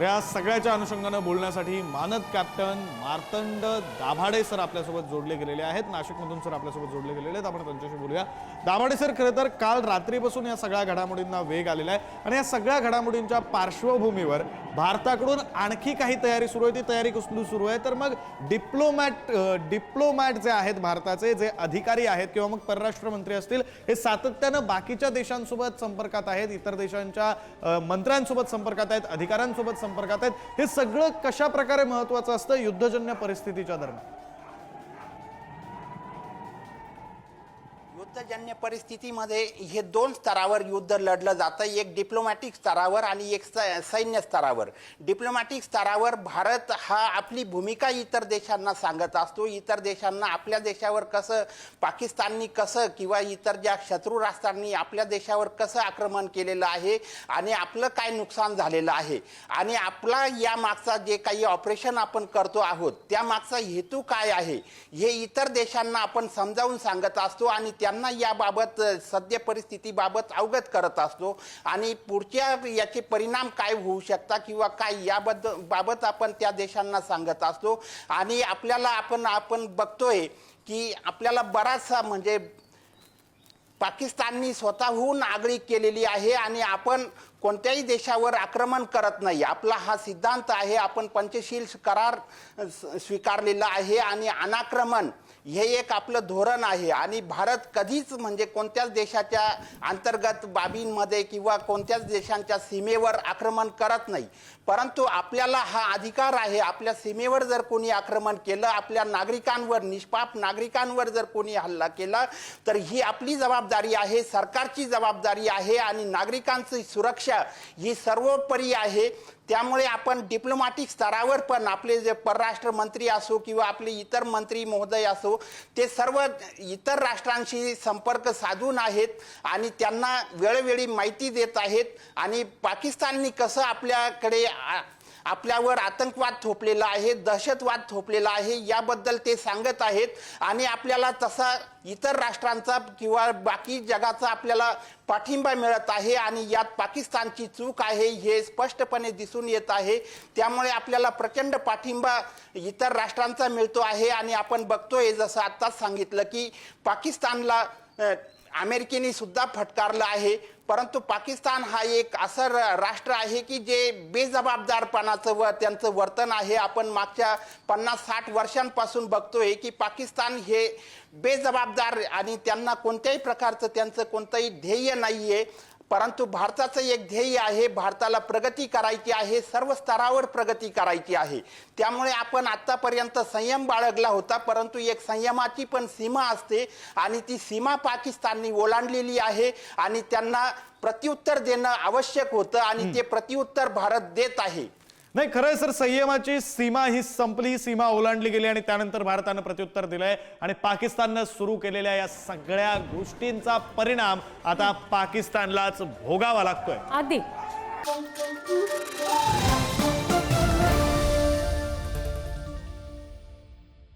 या सगळ्याच्या अनुषंगानं बोलण्यासाठी मानद कॅप्टन मार्तंड दाभाडे सर आपल्यासोबत जोडले गेलेले आहेत. नाशिकमधून सर आपल्यासोबत जोडले गेलेले आहेत. आपण त्यांच्याशी बोलूया. दाभाडे सर खरं तर काल रात्रीपासून या सगळ्या घडामोडींना वेग आलेला आहे आणि या सगळ्या घडामोडींच्या पार्श्वभूमीवर भारताकडून आणखी काही तयारी सुरू आहे. ती तयारी कसली सुरू आहे? तर मग डिप्लोमॅट डिप्लोमॅट जे आहेत भारताचे जे अधिकारी आहेत किंवा मग परराष्ट्र मंत्री असतील हे सातत्यानं बाकीच्या देशांसोबत संपर्कात आहेत. इतर देशांच्या मंत्र्यांसोबत संपर्कात आहेत. अधिकाऱ्यांसोबत संपर्कात आहेत. हे सगळं कशा प्रकारे महत्वाचं असतं? युद्धजन्य परिस्थितीच्या दरम्यान. युद्धजन्य परिस्थितीमध्ये हे दोन स्तरावर युद्ध लढलं जातं. एक डिप्लोमॅटिक स्तरावर आणि एक स- सैन्य स्तरावर. डिप्लोमॅटिक स्तरावर भारत हा आपली भूमिका इतर देशांना सांगत असतो. इतर देशांना आपल्या देशावर कसं पाकिस्ताननी कसं किंवा इतर ज्या शत्रू राष्ट्रांनी आपल्या देशावर कसं आक्रमण केलेलं आहे आणि आपलं काय नुकसान झालेलं आहे आणि आपला या मागचा जे काही ऑपरेशन आपण करतो आहोत त्या मागचा हेतू काय आहे हे इतर देशांना आपण समजावून सांगत असतो आणि त्यांना याबाबत सद्य परिस्थितीबाबत अवगत करत असतो. आणि पुढच्या याचे परिणाम काय होऊ शकतात किंवा काय याबद्दल बाबत आपण त्या देशांना सांगत असतो. आणि आपल्याला आपण आपण बघतोय की आपल्याला बराचसा म्हणजे पाकिस्ताननी स्वतःहून आगळी केलेली आहे आणि आपण कोणत्याही देशावर आक्रमण करत नाही. आपला हा सिद्धांत आहे आपण पंचशील करार स्वीकारलेला आहे आणि अनाक्रमण हे एक आपलं धोरण आहे. आणि भारत कधीच म्हणजे कोणत्याच देशाच्या अंतर्गत बाबींमध्ये किंवा कोणत्याच देशांच्या सीमेवर आक्रमण करत नाही. परंतु आपल्याला हा अधिकार आहे. आपल्या सीमेवर जर कोणी आक्रमण केलं आपल्या नागरिकांवर निष्पाप नागरिकांवर जर कोणी हल्ला केला तर ही आपली जबाबदारी आहे सरकारची जबाबदारी आहे आणि नागरिकांची सुरक्षा ही सर्वोपरी आहे. त्यामुळे आपण डिप्लोमॅटिक स्तरावर पण आपले जे परराष्ट्र मंत्री असो किंवा आपले इतर मंत्री महोदय असो ते सर्व इतर राष्ट्रांशी संपर्क साधून आहेत आणि त्यांना वेळोवेळी माहिती देत आहेत. आणि पाकिस्ताननी कसं आपल्याकडे आ- आपल्यावर आतंकवाद थोपलेला आहे दहशतवाद थोपलेला आहे याबद्दल ते सांगत आहेत. आणि आपल्याला तसा इतर राष्ट्रांचा किंवा बाकी जगाचा आपल्याला पाठिंबा मिळत आहे आणि यात पाकिस्तानची चूक आहे हे स्पष्टपणे दिसून येत आहे. त्यामुळे आपल्याला प्रचंड पाठिंबा इतर राष्ट्रांचा मिळतो आहे. आणि आपण बघतोय जसं आत्ताच सांगितलं की पाकिस्तानला अमेरिकेने सुद्धा फटकारलं आहे. परंतु पाकिस्तान हा एक असं र- राष्ट्र आहे की जे बेजबाबदारपणाचं व त्यांचं वर्तन आहे. आपण मागच्या पन्नास साठ वर्षांपासून बघतोय की पाकिस्तान हे बेजबाबदार आणि त्यांना कोणत्याही प्रकारचं त्यांचं कोणतंही ध्येय नाही आहे परंतु भारताचं एक ध्येय आहे भारताला प्रगती करायची आहे सर्व स्तरावर प्रगती करायची आहे. त्यामुळे आपण आतापर्यंत संयम बाळगला होता परंतु एक संयमाची पण सीमा असते आणि ती सीमा पाकिस्ताननी ओलांडलेली आहे आणि त्यांना प्रत्युत्तर देणं आवश्यक होतं आणि ते प्रत्युत्तर भारत देत आहे. नाही खरंय सर संयमाची सीमा ही संपली सीमा ओलांडली गेली आणि त्यानंतर भारतानं प्रत्युत्तर दिलंय आणि पाकिस्ताननं सुरू केलेल्या या सगळ्या गोष्टींचा परिणाम आता पाकिस्तानलाच भोगावा लागतोय. आधी